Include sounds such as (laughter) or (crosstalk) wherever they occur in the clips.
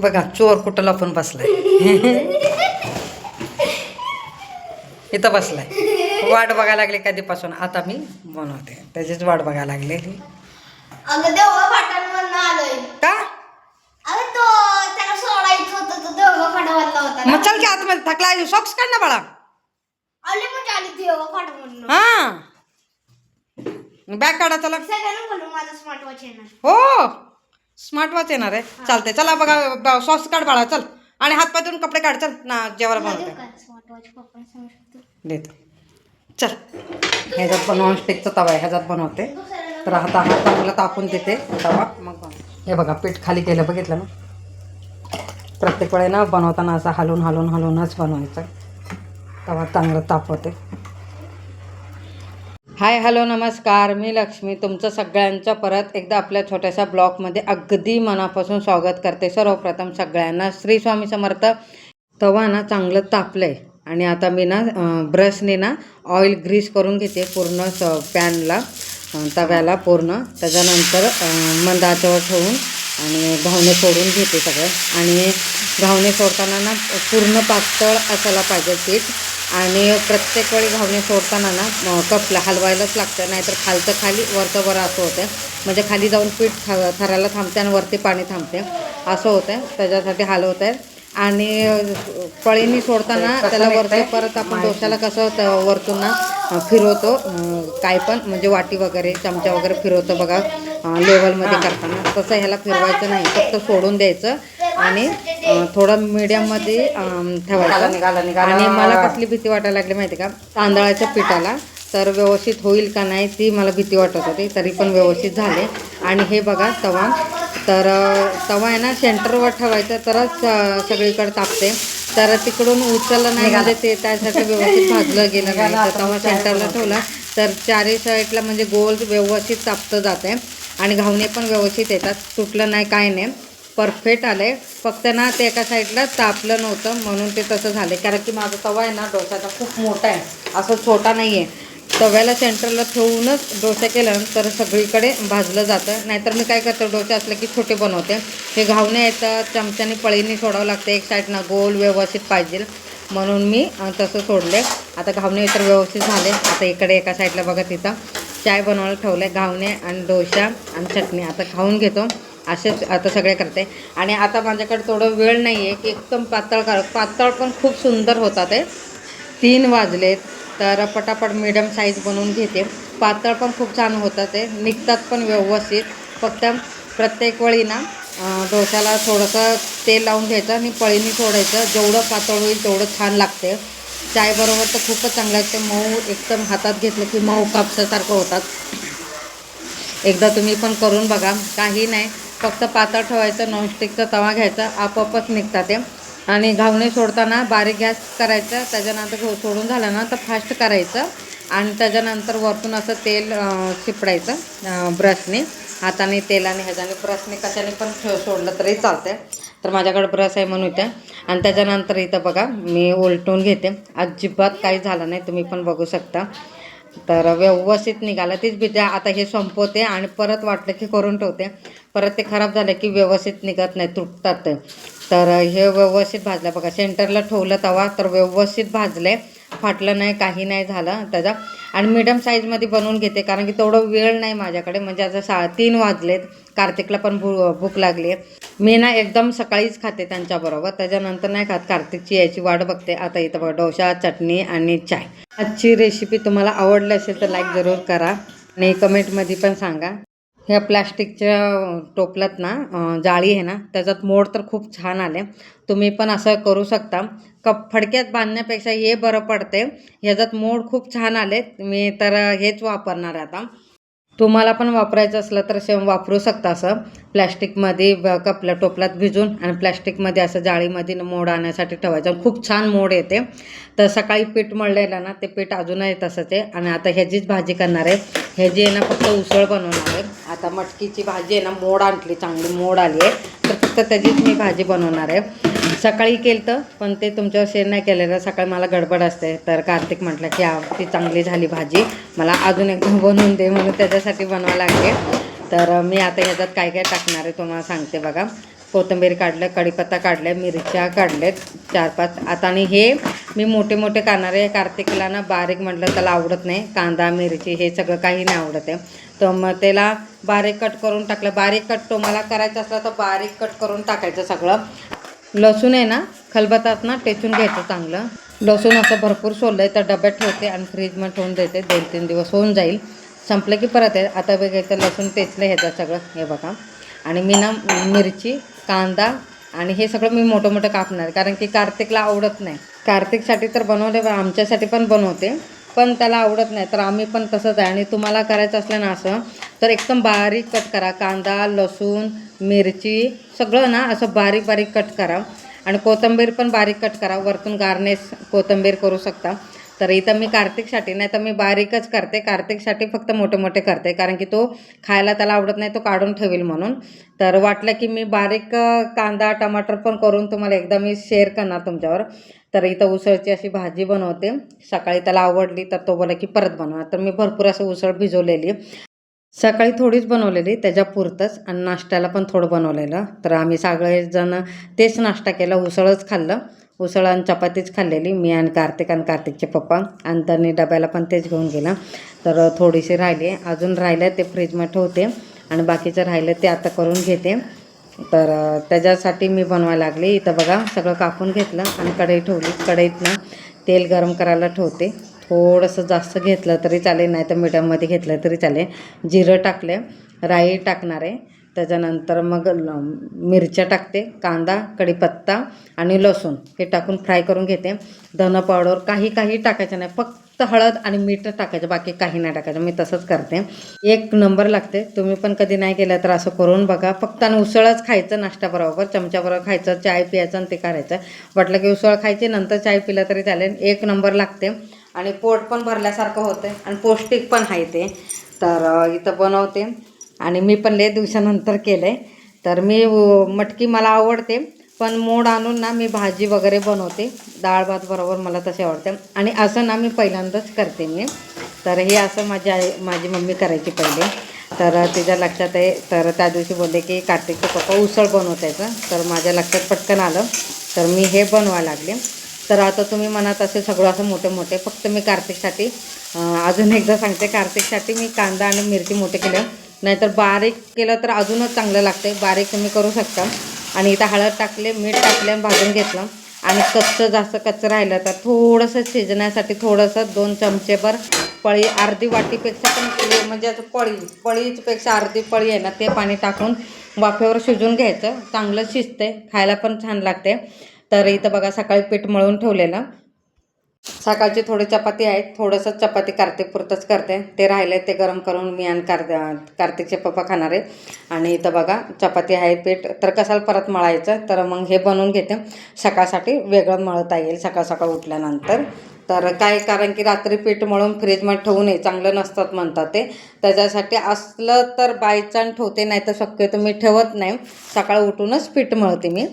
बघा चोर कुठं लपून बसलाय. (laughs) इथं बसलाय. वाट बघायला लागली कधीपासून. आता मी बनवते. त्याचीच वाट बघायला लागलेली. का? मग चल की आतमध्ये थकला सॉक्स काढ ना बाळा. म्हणजे हा. बॅग काढा चला. सगळ्यांना बोलू माझा स्मार्ट वॉच येणार हो. स्मार्ट वॉच येणार आहे. चालते चला बघा सॉक्स काढ बाळा चल. आणि हात पाय धुवून कपडे काढ चल. ना जेवायला बनवते स्मार्ट वॉच पप्पा सांगू शकतो? देतो. चल. ह्याच्यात पण नॉनस्टिकचा तवा आहे. ह्याच्यात बनवते तर आता हा चांगला तापून देते तवा. मग बनव हे बघा पीठ खाली केलं बघितलं ना? प्रत्येक वेळे ना बनवताना असं हलवून हलवून हलवूनच बनवायचं. तवा चांगलं तापवते. हाय हॅलो नमस्कार. मी लक्ष्मी. तुमचं सगळ्यांचं परत एकदा आपल्या छोट्याशा ब्लॉगमध्ये अगदी मनापासून स्वागत करते. सर्वप्रथम सगळ्यांना श्री स्वामी समर्थ. तवा ना चांगलं तापलं आहे आणि आता मी ना ब्रशने ना ऑइल ग्रीस करून घेते पूर्ण स पॅनला. तव्याला पूर्ण. त्याच्यानंतर अं, मंद ठेवून आणि घावणे सोडून घेते सगळं. आणि घावणे सोडताना ना पूर्ण पातळ असायला पाहिजे पीठ. आणि प्रत्येक वेळी घावणे सोडताना ना कपला हलवायलाच लागतं नाहीतर खालचं खाली वरचं बरं असं होतं. म्हणजे खाली जाऊन पीठ थ थरायला थांबते आणि वरती पाणी थांबते. असं होतं. त्याच्यासाठी हलवत आहे आणि पळीनी सोडताना त्याला वरती परत आपण डोशाला कसं वरतून ना फिरवतो. काय पण म्हणजे वाटी वगैरे चमचा वगैरे फिरवतो बघा. लेवलमध्ये करताना. तसं ह्याला फिरवायचं नाही. फक्त सोडून द्यायचं. आणि थोडं मीडियममध्ये ठेवायचं. आणि मला कसली भीती वाटायला लागली माहिती का? तांदळाच्या पिठाला. तर व्यवस्थित होईल का नाही ती मला भीती वाटत होती. तरी पण व्यवस्थित झाले. आणि हे बघा तवा. तर तवा आहे ना सेंटरवर ठेवायचं तरच सगळीकडे तापते. तर तिकडून उचललं नाही म्हणजे ते त्यासाठी व्यवस्थित भाजलं गेलं नाही. तर तवा सेंटरला ठेवला. तर चारही साईडला म्हणजे गोल व्यवस्थित तापतं जाते आणि घावणे पण व्यवस्थित येतात. तुटलं नाही काय नाही. परफेक्ट आले फक्त ना ते एका साईडला तापलं नव्हतं म्हणून ते तसं झालं कारण की माझा तवा आहे ना डोसाचा खूप मोठा आहे. असं छोटा नाही आहे तव्याला सेंटरला ठेवूनच डोसा केलं तर सगळीकडे भाजलं जातं. नाहीतर मी काय करते डोसे असले की छोटे बनवते. हे घावणे येतं चमच्याने पळीने सोडावं लागते. एक साईडनं गोल व्यवस्थित पाहिजे. म्हणून मी तसं सोडले आता घावणे तर व्यवस्थित झाले. आता इकडे एका साईडला बघा तिथं. चाय बनवायला ठेवलं आहे घावणे आणि डोसा आणि चटणी. आता खाऊन घेतो. असेच आता सगळे करते. आणि आता माझ्याकडे थोडं वेळ नाही आहे की एकदम पातळ कर पातळ पण खूप सुंदर होतात ते तीन वाजलेत तर पटापट मिडियम साईज बनवून घेते. पातळ पण खूप छान होतात ते निघतात पण व्यवस्थित. फक्त प्रत्येक वेळी ना अं, डोश्याला थोडंसं तेल लावून घ्यायचं आणि पळीने सोडायचं. जेवढं पातळ होईल तेवढं छान लागते. चायबरोबर तर खूपच चांगलं लागते. मऊ एकदम हातात घेतलं की मऊ कापसासारखं होतात. एकदा तुम्ही पण करून बघा. काही नाही. फक्त पातळ ठेवायचं नॉनस्टिकचा तवा घ्यायचा आपोआपच निघतात ते. आणि घावणे सोडताना बारीक गॅस करायचं त्याच्यानंतर घो सोडून झालं ना तर फास्ट करायचं. आणि त्याच्यानंतर वरतून असं तेल शिपडायचं ब्रशने. हाताने तेलाने ह्याच्याने ब्रशने कशाने पण ठेव सोडलं तरी चालतंय. तर माझ्याकडे ब्रश आहे म्हणून इथे. आणि त्याच्यानंतर इथं बघा मी उलटून घेते. अजिबात काही झालं नाही तुम्ही पण बघू शकता. तर व्यवस्थित निघालं. तीच भीती आता हे संपवते आणि परत वाटलं की करून ठेवते. परत ते खराब झालं की व्यवस्थित निघत नाही तुटतात. तर हे व्यवस्थित भाजलं. बघा सेंटरला ठेवलं तवा तर व्यवस्थित भाजले फाटलं नाही काही नाही झालं त्याचा. आणि मिडियम साईजमध्ये बनवून घेते कारण की तेवढं वेळ नाही माझ्याकडे. म्हणजे आता सा तीन वाजलेत. कार्तिकला पण भू भूक लागली आहे मी ना एकदम सकाळीच खाते त्यांच्याबरोबर. त्याच्यानंतर नाही खात कार्तिकची याची वाट बघते. आता इथं बघ डोसा चटणी आणि चाय. आजची रेसिपी तुम्हाला आवडली असेल तर लाईक जरूर करा. आणि कमेंटमध्ये पण सांगा. ह्या प्लॅस्टिकच्या टोपल्यात ना जाळी आहे ना त्याच्यात मोड तर खूप छान आले. तुम्ही पण असं करू शकता. कप फडक्यात बांधण्यापेक्षा हे बरं पडते ह्याच्यात मोड खूप छान आले मी तर हेच वापरणार आता. तुम्हाला पण वापरायचं असलं तर सेम वापरू शकता असं. प्लॅस्टिकमध्ये कपल्या टोपल्यात भिजून आणि प्लॅस्टिकमध्ये असं जाळीमध्ये मोड आणण्यासाठी ठेवायचं. खूप छान मोड येते. तर सकाळी पीठ मळलेलं ना ते पीठ अजूनही तसंच आहे. आणि आता ह्याचीच भाजी करणार आहे. ह्याची आहे ना फक्त उसळ बनवणार आहे. आता मटकीची भाजी आहे ना मोड आणली चांगली मोड आली आहे. तर फक्त त्याचीच मी भाजी बनवणार आहे. सकाळी केलं तर पण ते तुमच्यावर शेअर नाही केलेलं. सकाळी मला गडबड असते. तर कार्तिक म्हटलं की ती चांगली झाली भाजी. मला अजून एकदा (laughs) बनवून दे म्हणून त्याच्यासाठी बनवावं लागते. तर मी आता ह्याच्यात काय काय टाकणार आहे तुम्हाला सांगते बघा. कोथिंबीर काढलं कढीपत्ता काढलं मिरच्या काढल्यात चार पाच. आता आणि हे मी मोठे मोठे काढणारे कार्तिकला ना बारीक म्हटलं त्याला आवडत नाही. कांदा मिरची हे सगळं काही नाही आवडत आहे. तर मग त्याला बारीक कट करून टाकलं. बारीक कट तो मला करायचा असला तर बारीक कट करून टाकायचं सगळं. लसूण आहे ना खलबतात ना टेचून घ्यायचं चांगलं. लसूण असं भरपूर सोललं आहे तर डब्यात ठेवते आणि फ्रीजमध्ये ठेवून देते. दोन तीन दिवस होऊन जाईल. संपलं की परत आहे. आता बघायचं लसूण टेचलं ह्याचं सगळं. हे बघा. आणि मी ना मिरची कांदा आणि हे सगळं मी मोठं मोठं कापणार. कारण की कार्तिकला आवडत नाही. कार्तिकसाठी तर बनवले पण आमच्यासाठी पण बनवते. पण त्याला आवडत नाही. तर आम्ही पण तसंच आहे. आणि तुम्हाला करायचं असलं ना असं तर एकदम बारीक कट करा. कांदा लसूण मिरची सगळं ना असं बारीक बारीक कट करा. आणि कोथिंबीर पण बारीक कट करा. वरतून गारनेस कोथिंबीर करू शकता. तर इथं मी कार्तिकसाठी नाही तर मी बारीकच करते. कार्तिकसाठी फक्त मोठे मोठे करते कारण की तो खायला त्याला आवडत नाही तो काढून ठेवेल म्हणून. तर वाटलं की मी बारीक कांदा टमाटर पण करून तुम्हाला एकदा मी शेअर करणार तुमच्यावर. तर इथं उसळची अशी भाजी बनवते. सकाळी त्याला आवडली तर तो बोला की परत बनवा. तर मी भरपूर असं उसळ भिजवलेली. सकाळी थोडीच बनवलेली त्याच्यापुरतंच आणि नाश्त्याला पण थोडं बनवलेलं. तर आम्ही सगळेजण तेच नाश्ता केला उसळच खाल्लं. उसळ आणि चपातीच खाल्लेली मी आणि कार्तिक आणि कार्तिकचे पप्पा. आणि त्यांनी डब्याला पण तेच घेऊन गेला. तर थोडीशी राहिली. अजून राहिलं ते फ्रीजमध्ये ठेवते. आणि बाकीचं राहिलं ते आता करून घेते. तर त्याच्यासाठी मी बनवायला लागले. इथं बघा सगळं कापून घेतलं आणि कढई ठेवली. कढईतनं तेल गरम करायला ठेवते. थोडंसं जास्त घेतलं तरी चालेल नाही तर मिडियममध्ये घेतलं तरी चालेल. जिरं टाकले राई टाकणार आहे. त्याच्यानंतर मग मिरच्या टाकते कांदा कढीपत्ता आणि लसूण. हे टाकून फ्राय करून घेते. धनं पावडर काही काही टाकायचं नाही. फक्त हळद आणि मीठ टाकायचं बाकी काही नाही टाकायचं. मी तसंच करते. एक नंबर लागते. तुम्ही पण कधी नाही केलं तर असं करून बघा. फक्त आणि उसळच खायचं नाश्त्याबरोबर चमच्याबरोबर खायचं चाय प्यायचं आणि ते करायचं. वाटलं की उसळ खायची नंतर चाय पिलं तरी चालेल. एक नंबर लागते. आणि पोट पण भरल्यासारखं होतं आणि पौष्टिक पण आहे ते. तर इथं बनवते. आणि मी पण लय दिवसानंतर केलं आहे तर मी मटकी मला आवडते पण मोड आणून ना मी भाजी वगैरे बनवते. डाळ भात बरोबर मला तसे आवडते. आणि असं ना मी पहिल्यांदाच करते मी. तर हे असं माझी आई माझी मम्मी करायची पहिले. तर तिच्या लक्षात आहे. तर त्या दिवशी बोलले की कार्तिकचे पप्पा उसळ बनवतायचं. तर माझ्या लक्षात पटकन आलं. तर मी हे बनवायला लागले. तर आता तुम्ही मनात असे सगळं असं मोठे मोठे फक्त मी कार्तिकसाठी अजून एकदा सांगते. कार्तिकसाठी मी कांदा आणि मिरची मोठे केले. नाहीतर बारीक केलं तर अजूनच चांगलं लागते बारीक तुम्ही करू शकता. आणि इथं हळद टाकले मीठ टाकले आणि भाजून घेतलं. आणि कच्चं जास्त कच्चं राहिलं तर थोडंसं शिजण्यासाठी थोडंसं दोन चमचेभर पळी अर्धी वाटीपेक्षा पण म्हणजे असं पळी पळीपेक्षा अर्धी पळी आहे ना ते पाणी टाकून वाफेवर शिजून घ्यायचं. चांगलं शिजते खायला पण छान लागते तर इथं बघा सकाळी पीठ मळून ठेवलेलं. सकाळची थोडी चपाती आहे थोडंसं चपाती कार्तिक पुरतंच करते. ते राहिले ते गरम करून मी आणि कार कार्तिकचे पप्पा खाणार आहे आणि इथं बघा चपाती आहे पीठ. तर कशाला परत मळायचं? तर मग हे बनवून घेते. सकाळसाठी वेगळं मळता येईल सकाळ सकाळ उठल्यानंतर. तर काय कारण की रात्री पीठ मळून फ्रीजमध्ये ठेवू नये. चांगलं नसतात म्हणतात ते. त्याच्यासाठी असलं तर बायचान ठेवते नाही तर शक्यतो मी ठेवत नाही. सकाळ उठूनच पीठ मळते मी.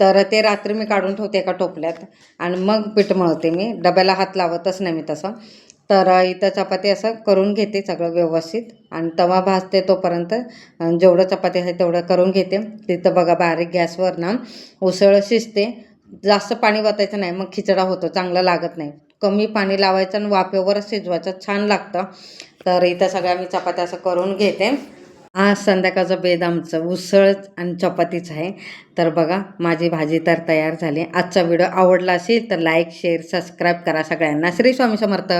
तर ते रात्री मी काढून ठेवते एका टोपल्यात आणि मग पीठ मळते मी. डब्याला हात लावतच नाही मी तसं. तर इथं चपाती असं करून घेते सगळं व्यवस्थित. आणि तवा भाजते तोपर्यंत. जेवढं चपाती आहे तेवढं करून घेते. तिथं बघा बारीक गॅसवर ना उसळ शिजते. जास्त पाणी वाचायचं नाही. मग खिचडा होतो. चांगला लागत नाही. कमी पाणी लावायचं आणि वाफेवर शिजवायचं. छान लागतं. तर इथं सगळ्या मी चपात्या असं करून घेते. आज संध्याकाळचं बेद आमचं उसळ आणि चपातीच आहे. तर बघा माझी भाजी तर तयार झाली. आजचा व्हिडिओ आवडला असेल तर लाईक शेअर सबस्क्राईब करा सगळ्यांना. श्री स्वामी समर्थ.